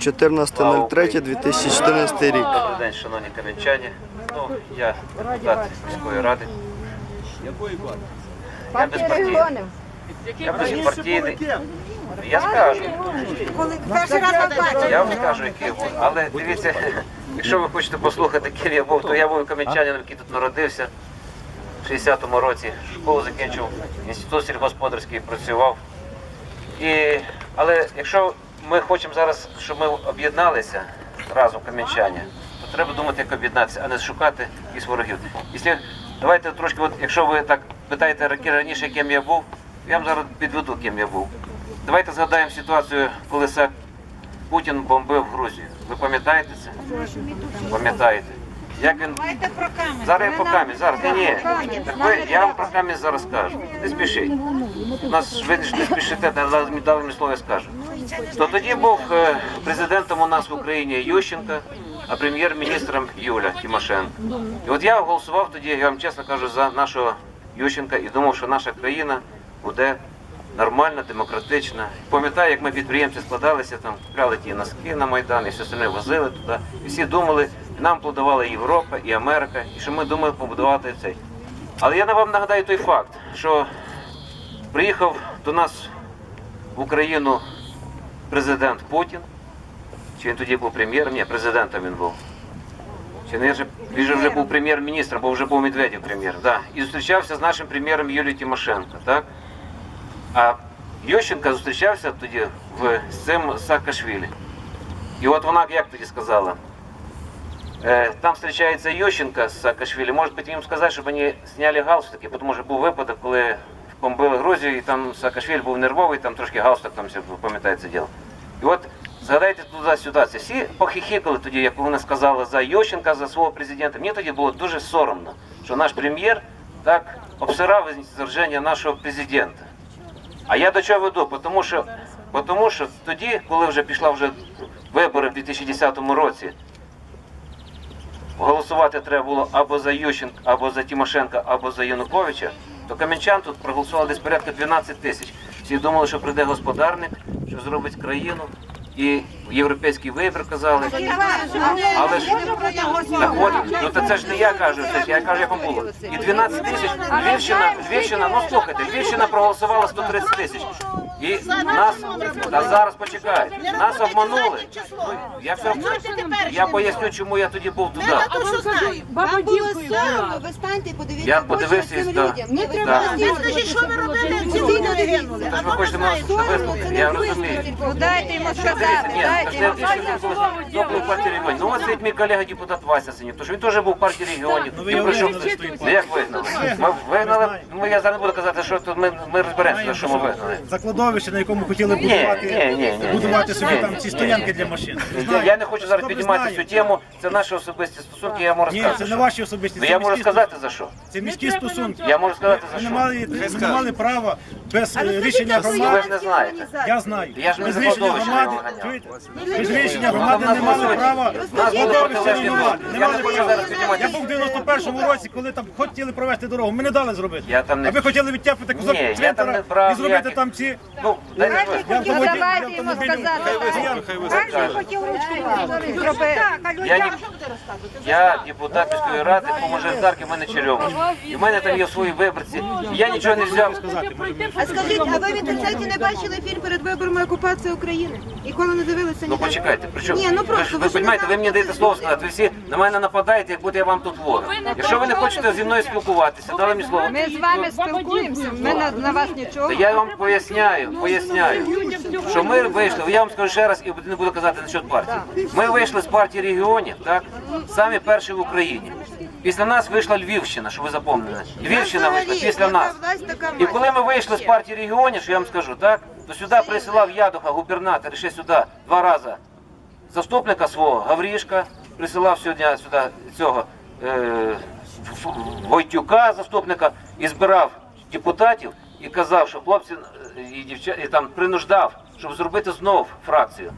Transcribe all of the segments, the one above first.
14.03.2014 рік. Добрий день, шановні кам'янчані. Ну, я депутат міської ради. Я безпартійний. Я безпартійний. Я скажу. Я вам скажу, який я був. Але дивіться, якщо ви хочете послухати, ким я був, то я був кам'янчанином, який тут народився. В 60-му році школу закінчив, інститут сільгосподарський працював. І, але якщо ми хочемо зараз, щоб ми об'єдналися разом кам'янчані, то треба думати, як об'єднатися, а не шукати якісь ворогів. Якщо, давайте трошки, от, якщо ви так питаєте раніше, ким я був, я вам зараз підведу, ким я був. Давайте згадаємо ситуацію, коли Путін бомбив Грузію. Ви пам'ятаєте це? Пам'ятаєте? Як він. Зараз я по камінь, зараз ні, ні. Ви, я вам про камінь зараз скажу. Не спішіть. У нас ви не спішите, але дали мені слово я скажу. То тоді був е, президентом у нас в Україні Ющенко, а прем'єр-міністром Юля Тимошенко. І от я голосував тоді, я вам чесно кажу, за нашого Ющенка і думав, що наша країна буде нормальна, демократична. Пам'ятаю, як ми підприємці складалися, там купляли ті носки на Майдан, і все остальне возили туди. І всі думали, і нам плодувала Європа і Америка, і що ми думали побудувати цей. Але я вам нагадаю той факт, що приїхав до нас в Україну президент Путін. Чи він тоді був прем'єром? Ні, президентом він був. Чи не вже він же вже був прем'єр-міністром, бо вже був Медведєв прем'єр. Да. І зустрічався з нашим прем'єром Юлією Тимошенко. Так? А Ющенко зустрічався тоді в, з цим Саакашвілі. І от вона як тоді сказала. Е, там зустрічається Ющенко з Саакашвілі. Може бути їм сказати, щоб вони зняли галстуки, тому що був випадок, коли бомбили Грузію, і там Саакашвілі був нервовий, там трошки галстук, там ви діло. І от згадайте туди ситуацію. Всі похихикали тоді, як вони сказали за Ющенка, за свого президента. Мені тоді було дуже соромно, що наш прем'єр так обсирав зраження нашого президента. А я до чого веду? Тому що, тому що тоді, коли вже пішла вже вибори в 2010 році, голосувати треба було або за Ющенка, або за Тимошенка, або за Януковича, то кам'янчан тут проголосували десь порядка 12 тисяч. Всі думали, що прийде господарник, що зробить країну. І європейський вибір казали. Але ж так от, ну то це ж не я кажу, це ж я кажу, як вам було. І 12 тисяч, Львівщина, Львівщина, ну слухайте, Львівщина проголосувала 130 тисяч. І нас, та зараз почекайте, нас обманули. Ну, я, все, я поясню, чому я тоді був туди. Вам було соромно, ви станьте і подивіться Я подивився і цим ста- Не треба Ви скажіть, що ви робили, ці люди гинули? Тож ви хочете мене вислухати, я розумію. Дайте йому сказати, дайте йому партії регіонів. Ну ось сидить мій колега депутат Вася Синів, тому що він теж був в партії регіонів. Ну, ви Він прийшов- Ну, як вигнали? Ми вигнали, ну я зараз не буду казати, що тут ми, ми розберемося, що ми вигнали. Закладовище, на якому хотіли Ні, будувати, ні, ні, ні. будувати собі Ні, там ці ні, стоянки ні. для машин. Я не хочу зараз добре піднімати знає? цю тему, це наші особисті стосунки, я можу Ні, сказати. це не що. ваші особисті. Ну це я можу сказати за що. Це міські стосунки. Я можу сказати Ви за не що. мали, ви не мали права без е, рішення ви громади. ж не знаєте. Я знаю. Я ж не без рішення громади, його ганяв. чуєте? без рішення громади не мали права Нас були руйнувати. Не Я мали права. зараз піднімати. Я був в 91-му році, коли там хотіли провести дорогу. Ми не дали зробити. Я там не- А ви хотіли відтяпати кусок Ні, я там цвинтара не і зробити ніяких- там ці... Ну, ви. Я автомобіль- Давайте я йому автомобіль- сказати. Я- хотів ручку зробити. Я, я депутат міської ради по мажоритарки, в мене черемош. І в мене там є свої виборці. Я нічого не взяв. А скажіть, а ви в інтернеті не бачили фільм перед виборами окупації України? І коли не дивилися Ну почекайте, при чому? Ні, ну ви, просто ви ви ж розумієте, не ви мені даєте слово сказати, ви всі на мене нападаєте, як будто я вам тут ворог. Якщо ви не хочете зі мною спілкуватися, дали мені слово. Ми з вами спілкуємося, ми на, на вас нічого. То я вам поясняю, поясняю, що ми вийшли, я вам скажу ще раз і не буду казати насчет партії. Ми вийшли з партії регіонів, так, самі перші в Україні. Після нас вийшла Львівщина, що ви запомнили. Львівщина вийшла після нас. І коли ми вийшли з партії регіонів, що я вам скажу, так, то сюди присилав Ядуха, губернатор, ще сюди два рази заступника свого Гаврішка, присилав сьогодні сюди цього е, Войтюка, заступника, і збирав депутатів і казав, що хлопці е, і дівча і там принуждав, щоб зробити знов фракцію.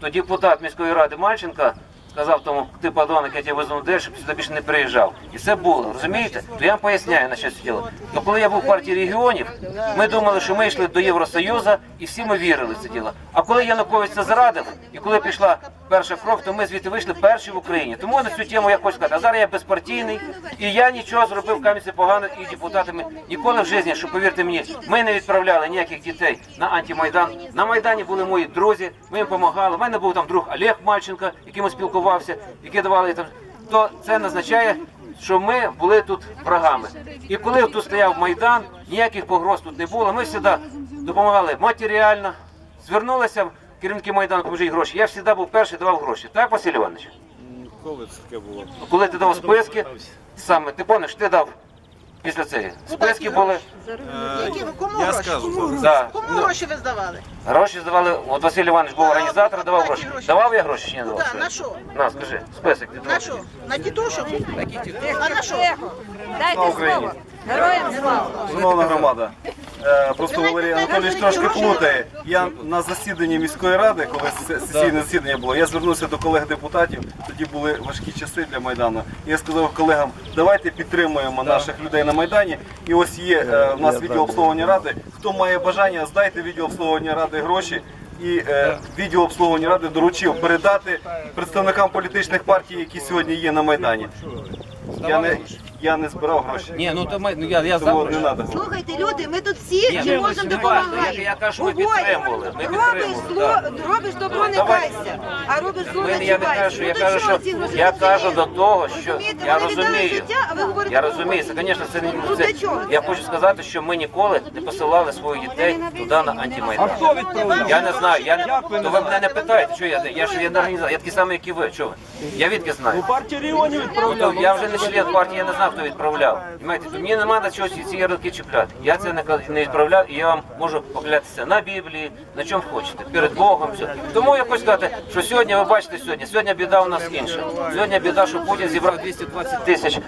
То депутат міської ради Мальченка сказав тому, ти подонок, я тебе везу де щоб сюди більше не приїжджав. І це було, розумієте? То я вам поясняю на що це діло. Ну коли я був в партії регіонів, ми думали, що ми йшли до Євросоюзу, і всі ми вірили в це діло. А коли Янукович це зрадив, і коли пішла перша крок, то ми звідти вийшли перші в Україні. Тому на цю тему я хочу сказати, а зараз я безпартійний, і я нічого зробив в Кам'янці погано, і депутатами ніколи в житті, що повірте мені, ми не відправляли ніяких дітей на антимайдан. На майдані були мої друзі, ми їм допомагали. У мене був там друг Олег Мальченко, яким спілкувався, які давали там. То це означає, що ми були тут врагами. І коли тут стояв майдан, ніяких погроз тут не було. Ми завжди допомагали матеріально, звернулися керівники майдану, поможіть гроші. Я завжди був перший, давав гроші. Так, Василь Іванович? Коли це таке було? Коли ти дав списки, саме ти пам'ятаєш, ти дав після цього. Списки були. Які ви кому Я гроші? скажу. Да. Кому гроші ви здавали? Гроші здавали. От Василь Іванович був організатор, давав гроші. Давав я гроші чи не давав? Куди? На що? На, скажи, список ти На що? На тітушок? А на що? Дайте слово. Героям слава. Шановна громада, е, просто Валерій Анатолійович трошки плутає. Я на засіданні міської ради, коли сесійне засідання було, я звернувся до колег депутатів. Тоді були важкі часи для майдану. Я сказав колегам, давайте підтримуємо наших людей на майдані. І ось є е, в нас відділ обслуговування ради. Хто має бажання, здайте відділ обслуговування ради гроші. І е, відділ обслуговування ради доручив передати представникам політичних партій, які сьогодні є на майдані. Я не я не збирав гроші. Ні, ну то ми, ну я, я Тому не треба. Слухайте, люди, ми тут всі Ні, чи можемо не важно. допомагати. Я- я кажу, ми підтримували, ми Робиш підтримували, зло, робиш добро, не Давай. кайся, а робиш зло, Ми, не я не чіпайся. кажу, Ну, я до кажу, що ці гроші я кажу до того, що Розумієте, я вони віддали розумію. життя, а ви говорите Я про розумію, це, звісно, це не Ну, це, для чого Я це? хочу сказати, що ми ніколи не посилали своїх дітей туди на антимайдан. А хто відправляв? Я не знаю. Я не то ви мене не питаєте, що я я ж я не організатор. Я такий самий, як і ви. Чого ви? Я відки знаю. Партія регіонів Ну, то я вже не член партії, я не знав, хто відправляв. Понимаєте, мені не треба чогось ці ярлики чіпляти. Я це не, відправляв, і я вам можу поклятися на Біблії, на чому хочете, перед Богом. Все. Тому я хочу сказати, що сьогодні ви бачите сьогодні, сьогодні біда у нас інша. Сьогодні біда, що Путін зібрав 220 тисяч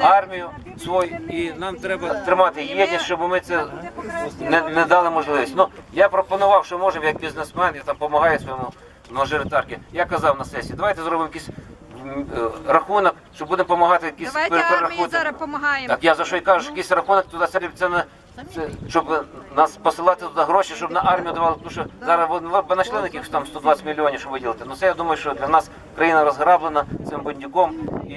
армію свою, і нам треба тримати єдність, щоб ми це не, не дали можливість. Ну я пропонував, що можемо як бізнесмен, я там допомагаю своєму мажоритарки. Я казав на сесії, давайте зробимо е, рахунок, що будемо допомагати якісь Давайте армії перерахунки. зараз допомагаємо. Так я за що й кажу, що якийсь рахунок туди це, це на це, щоб е, нас посилати туди гроші, щоб на армію давали, тому що зараз б знайшли якихось там 120 мільйонів, щоб виділити. Ну це я думаю, що для нас країна розграблена цим бандюком і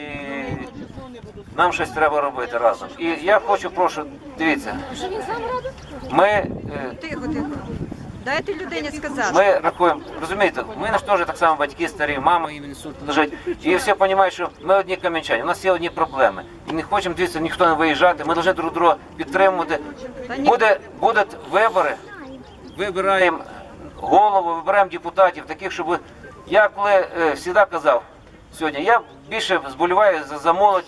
нам щось треба робити разом. І я хочу, прошу, дивіться, ми. е, Тихо, тихо. Дайте людині сказати. ми рахуємо, розумієте, ми ж теж так само батьки, старі, мама їм інсульт лежить. І всі розуміють, що ми одні кам'янчані, у нас є одні проблеми. І не хочемо дивитися, ніхто не виїжджати, ми повинні друг друга підтримувати. Буде, будуть вибори, вибираємо голову, вибираємо депутатів, таких, щоб. Я коли е, завжди казав сьогодні, я більше зболіваю за, за молодь.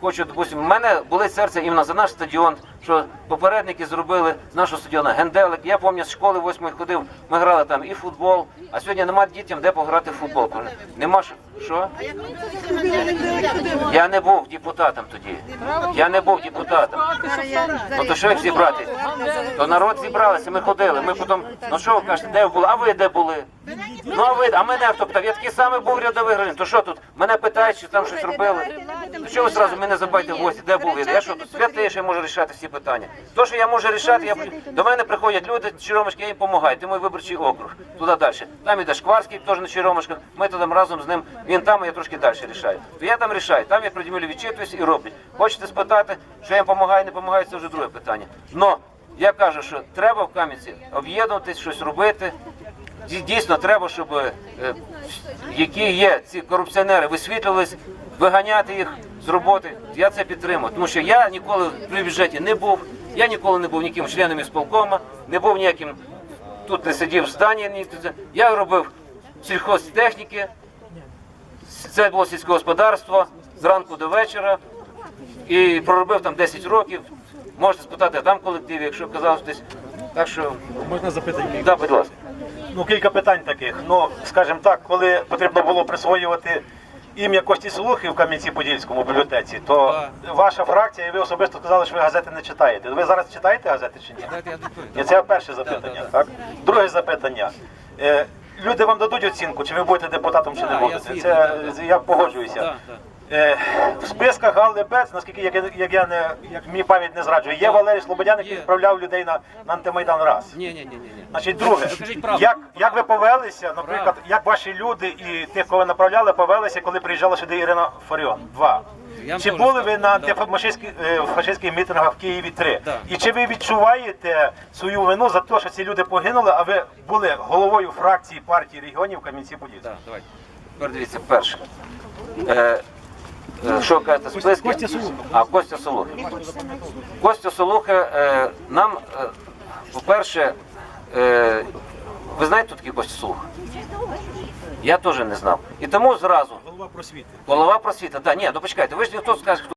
Хочу, допустимо, в мене болить серце іменно за наш стадіон, що попередники зробили з нашого стадіону генделик. Я пам'ятаю, з школи восьмої ходив, ми грали там і футбол, а сьогодні нема дітям де пограти в футбол. Нема що? Я не був депутатом тоді. Я не був депутатом. Ну то що їх зібрати? То народ зібралися, ми ходили. Ми потім, ну що ви кажете, де ви були? А ви де були? Ну а ви, а мене хто питав? Я такий самий був рядовий гражданин. То що тут? Мене питають, чи там щось робили? То що ви зразу мене забайте в гості? Де були? Я що тут святий, що я можу рішати всі питання? То, що я можу рішати, я до мене приходять люди, Черемушки, я їм допомагаю. Ти мій виборчий округ. Туди далі. Там іде Шкварський, теж на Черемушках. Ми туди разом з ним. Він там, а я трошки далі рішаю. То я там рішаю. Там я приділю відчитуюсь і роблю. Хочете спитати, що я їм допомагаю, не допомагаю, це вже друге питання. Но я кажу, що треба в Кам'янці об'єднуватись, щось робити. Дій- Дійсно, треба, щоб е, які є ці корупціонери, висвітлювались, виганяти їх з роботи. Я це підтримую. Тому що я ніколи при бюджеті не був, я ніколи не був ніяким членом ісполкома, не був ніяким, тут не сидів в зданні. ні тут. Я робив сільхозтехніки, це було сільське господарство зранку до вечора. І проробив там 10 років. Можете спитати там колектив, якщо казав десь. Так що, Можна запитати? да, будь ласка. Ну, кілька питань таких. Ну, скажімо так, коли потрібно було присвоювати ім'я Кості Солухи в Кам'янці-Подільському бібліотеці, то ваша фракція і ви особисто сказали, що ви газети не читаєте. Ви зараз читаєте газети чи ні? Ні, це перше запитання. Так? Друге запитання. Е, люди вам дадуть оцінку, чи ви будете депутатом, чи не будете. Це я погоджуюся. Е, в списках Галли Бец, наскільки як, як я не як мені пам'ять не зраджує, є Валерій Слободян, який відправляв людей на, на антимайдан раз. Ні, ні, ні, ні. Значить, друге, правду. як, як ви повелися, наприклад, як ваші люди і тих, кого ви направляли, повелися, коли приїжджала сюди Ірина Фаріон? Два. Я вам Чи теж були скажу, ви на да. антифашистських е, фашистських мітингах в Києві 3? Да. І чи ви відчуваєте свою вину за те, що ці люди загинули, а ви були головою фракції партії регіонів Кам'янці-Подільського? Да, давайте. Тепер дивіться, перше. Е, що ви кажете, списки? Костя Солуха. А, Костя Солуха. Костя Солуха е, нам, е, по-перше, е, ви знаєте, такий Костя Солуха? Я теж не знав. І тому зразу. Голова просвіти. Голова просвіти. Да, ні, ну почекайте, ви ж ніхто скаже, хто